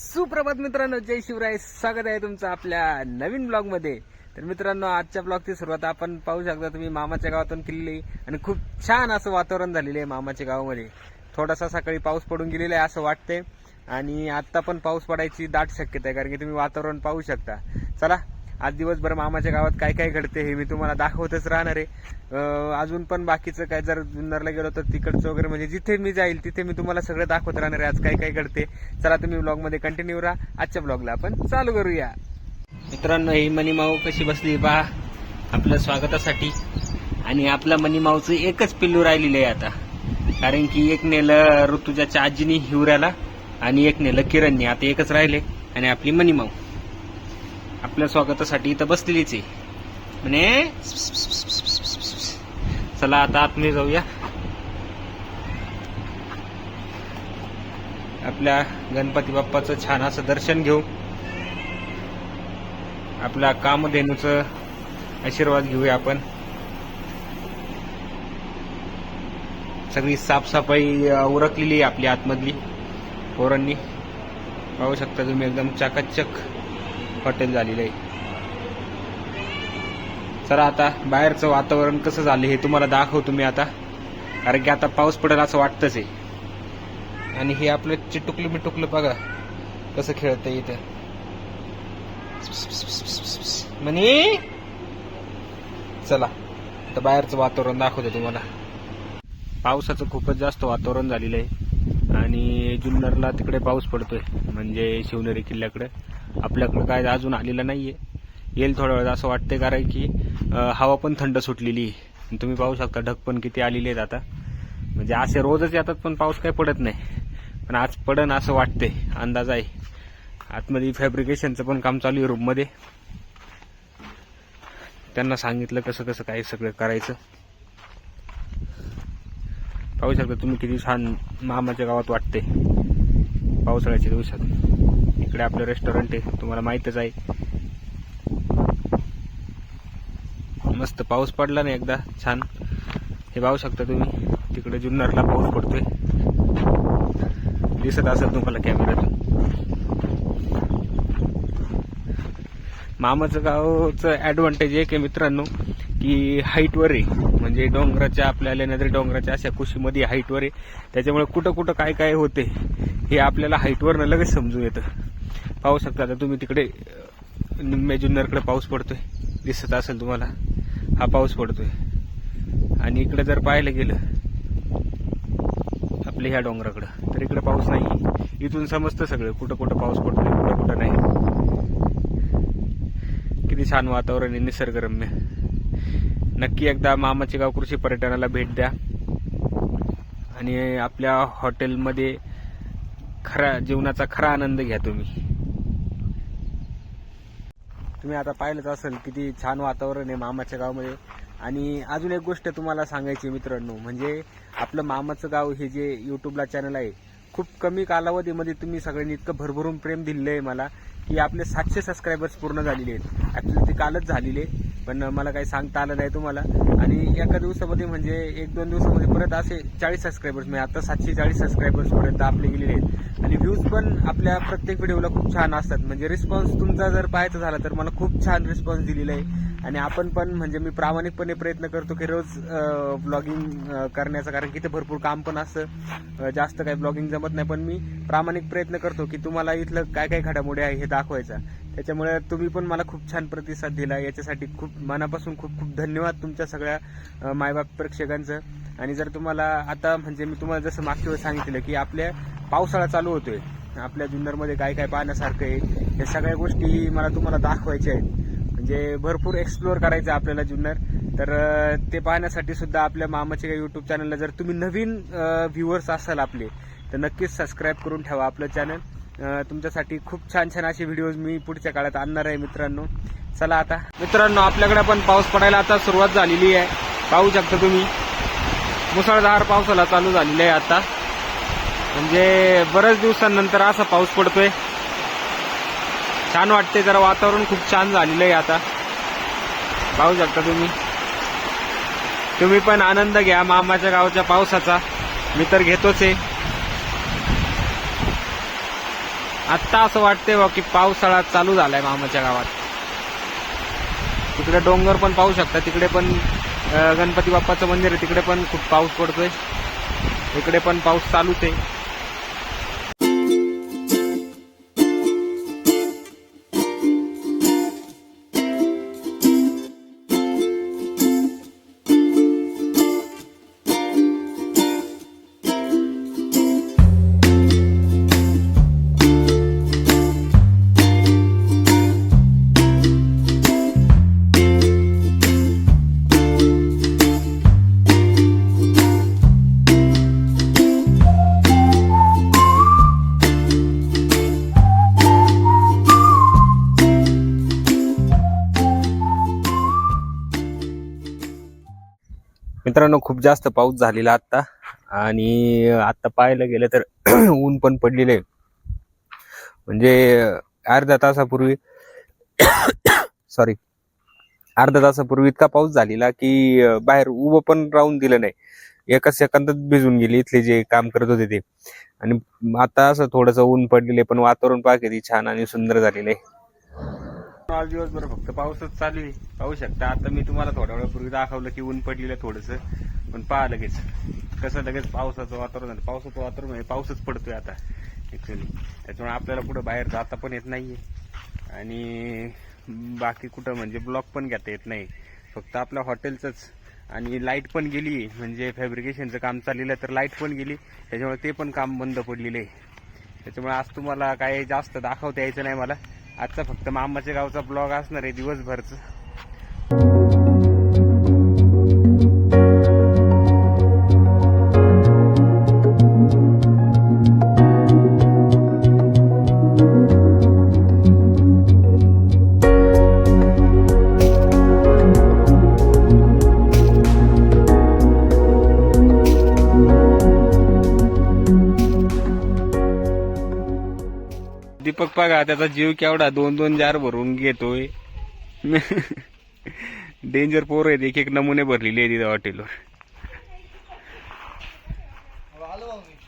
सुप्रभात मित्रांनो जय शिवराय. स्वागत आहे तुमचं आपल्या नवीन ब्लॉगमध्ये तर मित्रांनो आजच्या ब्लॉगची सुरुवात आपण पाहू शकता तुम्ही मामाच्या गावातून केलेली आहे. आणि खूप छान असं वातावरण झालेलं आहे मामाच्या गावामध्ये. थोडासा सकाळी पाऊस पडून गेलेला आहे असं वाटतंय. आणि आत्ता पण पाऊस पडायची दाट शक्यता आहे कारण की तुम्ही वातावरण पाहू शकता. चला आज दिवसभर मामाच्या गावात काय काय घडते हे मी तुम्हाला दाखवतच राहणार आहे. अजून पण बाकीचं काय जर जुन्नरला गेलो तर तिकडचं वगैरे म्हणजे जिथे मी जाईल तिथे मी तुम्हाला सगळं दाखवत राहणार आहे आज काय काय घडते. चला तुम्ही ब्लॉगमध्ये कंटिन्यू राहा. आजच्या ब्लॉगला आपण चालू करूया. मित्रांनो ही मनी माऊ कशी बसली पहा आपल्या स्वागतासाठी. आणि आपल्या मनी एकच पिल्लू राहिलेलं आहे आता. कारण की एक नेलं ऋतुजाच्या आजीनी हिवऱ्याला आणि एक नेलं किरणनी. आता एकच राहिले आणि आपली मनी माऊ. आपल्या स्वागतासाठी इथं बसलेलीच आहे. म्हणे चला आता आतमध्ये जाऊया. आपल्या गणपती बाप्पाचं छान असं दर्शन घेऊ. आपल्या कामधेनूचं आशीर्वाद घेऊया आपण. सगळी साफसफाई उरकलेली आपली आतमधली पोरांनी. पाहू शकता तुम्ही एकदम चाकाचक. हॉटेल झालेलं आहे. चला आता बाहेरचं वातावरण कसं झालं हे तुम्हाला दाखवतो मी आता. कारण की आता पाऊस पडेल असं वाटतंच आहे. आणि हे आपलं चिटुकलं मिटुकलं बघा कसं खेळतं इथं. म्हणे चला आता बाहेरचं वातावरण दाखवतो तुम्हाला. पावसाचं खूपच जास्त वातावरण झालेलं आहे. आणि जुन्नरला तिकडे पाऊस पडतोय म्हणजे शिवनेरी किल्ल्याकडे. आपल्याकडं काय अजून आलेलं नाही आहे येईल थोड्या वेळात असं वाटतंय कारण की हवा पण थंड सुटलेली आहे. तुम्ही पाहू शकता ढग पण किती आलेले आहेत आता. म्हणजे असे रोजच येतात पण पाऊस काही पडत नाही. पण आज पडन असं वाटतंय. अंदाज आहे. आतमध्ये फॅब्रिकेशनचं पण काम चालू आहे रूममध्ये त्यांना सांगितलं कसं कसं काय सगळं करायचं. पाहू शकता तुम्ही किती छान मामाच्या गावात वाटते पावसाळ्याच्या दिवसात. इकडे आपलं रेस्टॉरंट आहे. तुम्हाला माहीतच आहे. मस्त पाऊस पडला ना एकदा छान. हे पाहू शकता तुम्ही तिकडे जुन्नरला पाऊस पडतोय. दिसत असेल तुम्हाला कॅमेऱ्यातून मामाचं गावचं ऍडव्हान्टेज एक आहे मित्रांनो की हाईटवर आहे. म्हणजे डोंगराच्या आपल्याला नदरी डोंगराच्या अशा कुशीमध्ये हाईटवर आहे. त्याच्यामुळे कुठं कुठं काय काय होते हे आपल्याला हाईटवरनं लगेच समजून येतं. पाहू शकता आता तुम्ही तिकडे अं, निम्म्या जुन्नरकडे पाऊस पडतोय. दिसत असेल तुम्हाला. हा पाऊस पडतोय. आणि इकडे जर पाहायला गेलं आपल्या ह्या डोंगराकडं तर इकडे पाऊस नाही. इथून समजतं सगळं कुठं कुठं पाऊस पडतोय कुठं कुठं नाही. किती छान वातावरण आहे निसर्गरम्य. नक्की एकदा मामाचे गाव कृषी पर्यटनाला भेट द्या. आणि आपल्या हॉटेलमध्ये खरा जीवनाचा खरा आनंद घ्या तुम्ही. तुम्ही आता पाहिलंच असेल किती छान वातावरण आहे मामाच्या गावामध्ये. आणि अजून एक गोष्ट तुम्हाला सांगायची आहे मित्रांनो म्हणजे आपलं मामाचं गाव हे जे युट्यूबला चॅनल आहे खूप कमी कालावधीमध्ये तुम्ही सगळ्यांनी इतकं भरभरून प्रेम दिलेलं आहे मला की आपले सातशे सबस्क्रायबर्स पूर्ण झालेले आहेत. ॲक्च्युली ते कालच झालेले पण मला काही सांगता आलं नाही तुम्हाला. आणि एका दिवसामध्ये म्हणजे एक दोन दिवसामध्ये परत असे चाळीस सबस्क्रायबर्स म्हणजे आता सातशे चाळीस सबस्क्रायबर्स पर्यंत आपले गेलेले आहेत. आणि व्ह्यूज पण आपल्या प्रत्येक व्हिडिओला खूप छान असतात. म्हणजे रिस्पॉन्स तुमचा जर पाहायचा झाला तर मला खूप छान रिस्पॉन्स दिलेला आहे. आणि आपण पण म्हणजे मी प्रामाणिकपणे प्रयत्न करतो की रोज ब्लॉगिंग करण्याचा कारण की ते भरपूर काम पण असतं. जास्त काही ब्लॉगिंग जमत नाही पण मी प्रामाणिक प्रयत्न करतो की तुम्हाला इथलं काय काय घडामोडी आहे हे दाखवायचा. त्याच्यामुळे तुम्ही पण मला खूप छान प्रतिसाद दिला. याच्यासाठी खूप मनापासून खूप खूप धन्यवाद तुमच्या सगळ्या मायबाप प्रेक्षकांचं. आणि जर तुम्हाला आता म्हणजे मी तुम्हाला जसं मागच्या वेळेस सांगितलं की आपल्या पावसाळा चालू होतोय. आपल्या जुन्नरमध्ये काय काय पाहण्यासारखं आहे या सगळ्या गोष्टी मला तुम्हाला दाखवायच्या आहेत. म्हणजे भरपूर एक्सप्लोअर करायचं आहे आपल्याला जुन्नर. तर ते पाहण्यासाठी सुद्धा आपल्या मामाच्या युट्यूब चॅनलला जर तुम्ही नवीन व्ह्युअर्स असाल आपले तर नक्कीच सबस्क्राईब करून ठेवा आपलं चॅनल तुमच्यासाठी खूप छान छान असे व्हिडिओज मी पुढच्या काळात आणणार आहे मित्रांनो. चला आता. मित्रांनो आपल्याकडे पण पाऊस पडायला आता सुरुवात झालेली आहे. पाहू शकता तुम्ही. मुसळधार पावसाला चालू झालेला आहे आता. म्हणजे बऱ्याच दिवसांनंतर असा पाऊस पडतोय. छान वाटते जरा वातावरण खूप छान झालेलं आहे आता. पाहू शकता तुम्ही. तुम्ही पण आनंद घ्या मामाच्या गावच्या पावसाचा. मी तर घेतोच आहे. आत्ता असं वाटतंय बा की पावसाळा चालू झालाय मामाच्या गावात. तिकडे डोंगर पण पाहू शकता. तिकडे पण गणपती बाप्पाचं मंदिर आहे. तिकडे पण खूप पाऊस पडतोय. इकडे पण पाऊस चालूच आहे. मित्रांनो खूप जास्त पाऊस झालेला आत्ता. आणि आत्ता पाहायला गेलं तर ऊन पण पडलेलं आहे. म्हणजे अर्ध्या तासापूर्वी सॉरी अर्ध्या तासापूर्वी इतका पाऊस झालेला की बाहेर उभं पण राहून दिलं नाही. एका सेकंदात भिजून गेले इथले जे काम करत होते ते. आणि आता असं थोडंसं ऊन पडलेलं आहे पण वातावरण पहा किती छान आणि सुंदर झालेलं आहे. आज दिवसभर फक्त पाऊसच चालू आहे. पाहू शकता आता मी तुम्हाला थोड्या वेळापूर्वी दाखवलं की ऊन पडलेलं थोडंसं पण पहा लगेच. कसं लगेच पावसाचं वातावरण झालं. पावसाचं वातावरण म्हणजे पाऊसच पडतोय आता ऍक्च्युली त्याच्यामुळे आपल्याला कुठं बाहेर जाता पण येत नाहीये. आणि बाकी कुठं म्हणजे ब्लॉक पण घेता येत नाही. फक्त आपल्या हॉटेलचंच. आणि लाइट पण गेली म्हणजे फॅब्रिकेशनचं काम चाललेलं आहे तर लाइट पण गेली. त्याच्यामुळे ते पण काम बंद पडलेलं आहे. त्याच्यामुळे आज तुम्हाला काय जास्त दाखवता यायचं नाही मला. आजचा फक्त मामाच्या गावचा ब्लॉग असणार आहे दिवसभरचं. दीपक बघा त्याचा जीव केवढा दोन दोन जार भरून घेतोय. डेंजर पोर आहेत एक एक नमुने भरलेले आहेत तिथं हॉटेलवर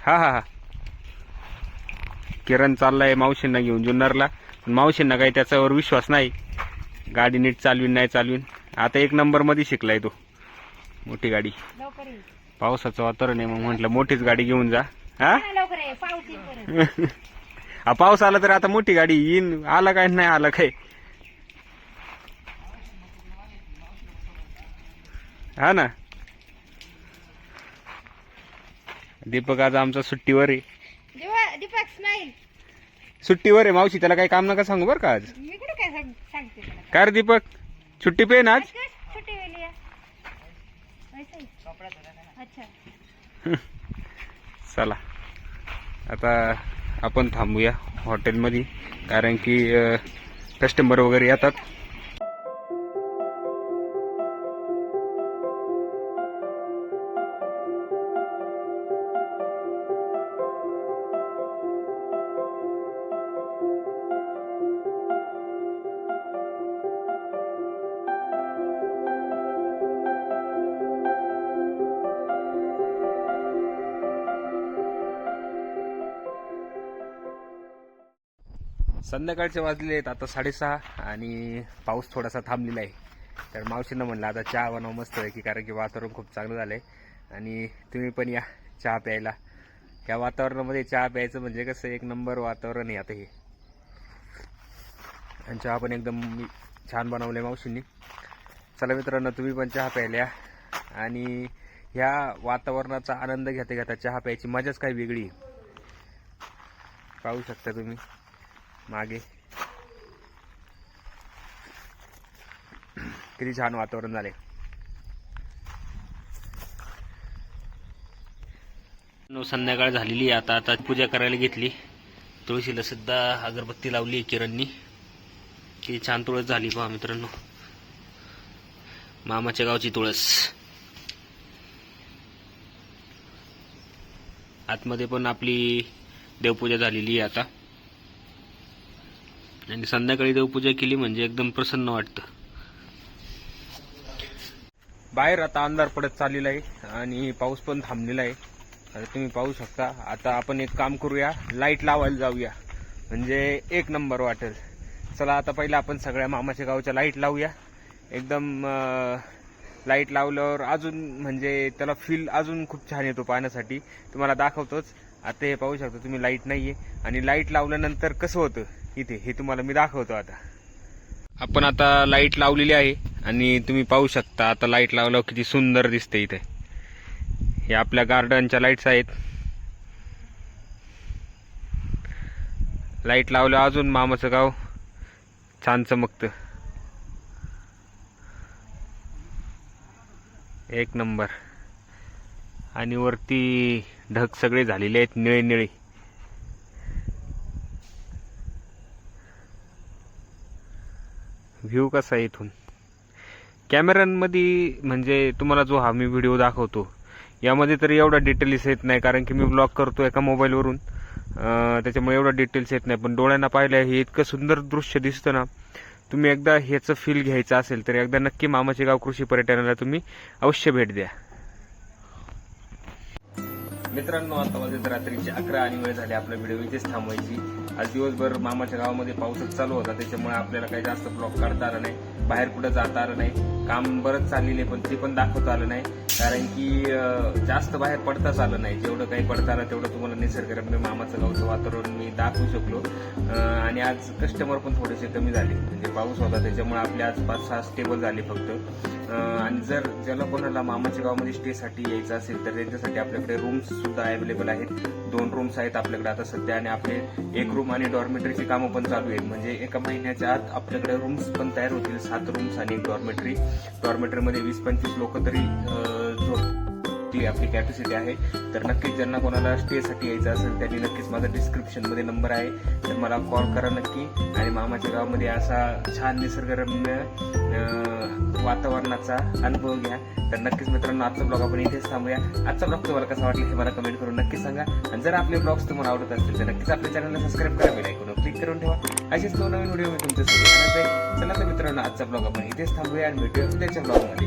हा हा हा. किरण चाललाय मावशींना घेऊन जुन्नरला. मावशींना काही त्याच्यावर विश्वास नाही. गाडी नीट चालवीन नाही चालवीन. आता एक नंबरमध्ये शिकलाय तो. मोठी गाडी. पावसाचं वातावरण आहे मग म्हटलं मोठीच गाडी घेऊन जा. हा? हा पाऊस आला तर आता मोठी गाडी येईन. आला काय नाही आला काय? हा ना? दीपक आज आमचा सुट्टीवर आहे. जेव्हा दीपक स्माईल सुट्टीवर आहे मावशी. त्याला काही काम नका सांगू बरं का आज? मी कुठे काय सांग- सांगते तुला काय रे दीपक? सुट्टी पे ना आज? आज काय सुट्टी वेळी आहे? वैसे ही? अच्छा. चला. आता आपण थांबूया हॉटेलमध्ये कारण की कस्टमर वगैरे येतात. संध्याकाळचे वाजले आहेत आता साडेसहा आणि पाऊस थोडासा थांबलेला आहे. तर मावशीनं म्हणलं आता चहा बनव मस्त आहे की कारण की वातावरण खूप चांगलं झालं आहे आणि तुम्ही पण या चहा प्यायला. या वातावरणामध्ये चहा प्यायचं म्हणजे कसं एक नंबर वातावरण आहे आता हे. आणि चहा पण एकदम छान बनवले मावशींनी. चला मित्रांनो तुम्ही पण चहा प्यायला या. आणि ह्या वातावरणाचा आनंद घेता घेता चहा प्यायची मजाच काही वेगळी आहे. पाहू शकता तुम्ही. मागे. किती छान वातावरण झाले संध्याकाळ झालेली आता आता पूजा करायला घेतली. तुळशीला सुद्धा अगरबत्ती लावली किरणनी. किती छान तुळस झाली पहा मित्रांनो. मामाच्या गावची तुळस. आतमध्ये पण आपली देवपूजा झालेली आहे आता. आणि संध्याकाळी देवपूजा केली म्हणजे एकदम प्रसन्न वाटतं. बाहेर आता अंधार पडत चाललेला आहे आणि पाऊस पण थांबलेला आहे. आता तुम्ही पाहू शकता. आता आपण एक काम करूया. लाइट लावायला जाऊया. म्हणजे एक नंबर वाटेल. चला आता पहिलं आपण सगळ्या मामाच्या गावच्या लाइट लावूया. एकदम लाइट लावल्यावर अजून म्हणजे त्याला फील अजून खूप छान येतो पाहण्यासाठी. तुम्हाला दाखवतोच. आता हे पाहू शकता तुम्ही लाइट नाहीये. आणि लाइट लावल्यानंतर कसं होतं? इथे हे तुम्हाला मी दाखवतो आता. आपण आता लाइट लावलेली आहे आणि तुम्ही पाहू शकता आता लाइट लावल्यावर किती सुंदर दिसते इथे. हे आपल्या गार्डनच्या लाईट्स आहेत. लाइट लावलं अजून मामाचं गाव छान चमकतं. एक नंबर आणि वरती ढग सगळे झालेले आहेत निळे निळे व्ह्यू कसा आहे इथून? कॅमेऱ्यांमध्ये म्हणजे तुम्हाला जो हा मी व्हिडिओ दाखवतो यामध्ये तरी एवढा डिटेल्स येत नाही कारण की मी ब्लॉग करतो एका मोबाईलवरून त्याच्यामुळे एवढा डिटेल्स येत नाही. पण डोळ्यांना पाहिलं हे इतकं सुंदर दृश्य दिसतं ना तुम्ही एकदा ह्याचं फील घ्यायचं असेल तर एकदा नक्की मामाचे गाव कृषी पर्यटनाला तुम्ही अवश्य भेट द्या. मित्रांनो आता वाजत रात्रीचे अकरा आणि वेळ झाले आपला व्हिडिओ इथेच थांबवायची. आज दिवसभर मामाच्या गावामध्ये पाऊसच चालू होता. त्याच्यामुळे आपल्याला काही जास्त ब्लॉक काढता आला नाही. बाहेर कुठं जाता आलं नाही. काम बरंच चाललेलं आहे पण ते पण दाखवता आलं नाही. कारण की जास्त बाहेर पडताच आलं नाही. जेवढं काही पडता आलं तेवढं तुम्हाला निसर्गरम्य मामाचं गावचं वातावरण मी दाखवू शकलो. आणि आज कस्टमर पण थोडेसे कमी झाले. म्हणजे पाऊस होता त्याच्यामुळे आपले आज पाच सहा स्टेबल झाले फक्त. आणि जर ज्याला कोणाला मामाच्या गावामध्ये स्टेसाठी यायचं असेल तर त्यांच्यासाठी आपल्याकडे रूम्स सुद्धा अवेलेबल आहेत. दोन रूम्स आहेत आपल्याकडे आता सध्या आणि आपले एक रूम आणि डॉर्मेटरीची कामं पण चालू आहेत. म्हणजे एका महिन्याच्या आत आपल्याकडे रूम्स पण तयार होतील. सात रूम्स आणि एक डॉर्मेटरी डॉर्मेटरीमध्ये वीस पंचवीस लोक तरी ती आपली कॅपॅसिटी आहे. तर नक्कीच ज्यांना कोणाला स्टेसाठी यायचं असेल त्यांनी नक्कीच माझा डिस्क्रिप्शनमध्ये नंबर आहे. तर मला कॉल करा नक्की. आणि मामाच्या गावामध्ये असा छान निसर्गरम्य वातावरणाचा अनुभव घ्या. तर नक्कीच मित्रांनो आजचा ब्लॉग आपण इथेच थांबूया. आजचा ब्लॉग तुम्हाला कसा वाटला हे मला कमेंट करून नक्की सांगा. आणि जर आपले ब्लॉग्स तुम्हाला आवडत असतील तर नक्कीच आपल्या चॅनलला सबस्क्राईब करा बेल ऐकून क्लिक करून ठेवा. असेच नवीन व्हिडिओ मी तुमच्यासाठी चला तर मित्रांनो आजचा ब्लॉग आपण इथेच थांबूया आणि भेटूया उद्याच्या ब्लॉगमध्ये